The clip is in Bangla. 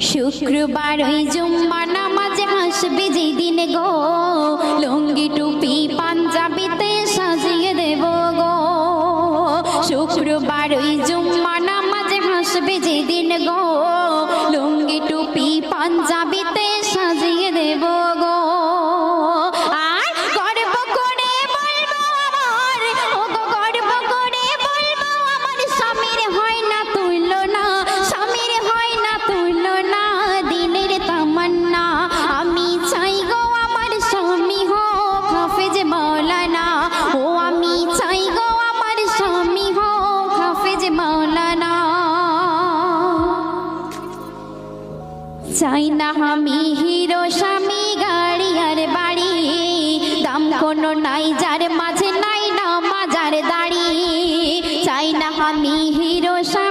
শুক্রবার ওই জুম্মা নামাজে হাসবে যেদিন গো। লুঙ্গি, টুপি, পাঞ্জাবিতে সাজিয়ে দেব গো। শুক্রবার ওই জুম্মা নামাজে হাসবে যেদিন গো। লুঙ্গি, টুপি, পাঞ্জাবিতে সাজিয়ে দেব গো। মাওলানা। চাই না আমি হিরো স্বামী গাড়ি আর বাড়ি। দাম কোনো নাই, যার মাঝে নাই না মাজার দাড়ি। চাই না আমি হিরো স্বামী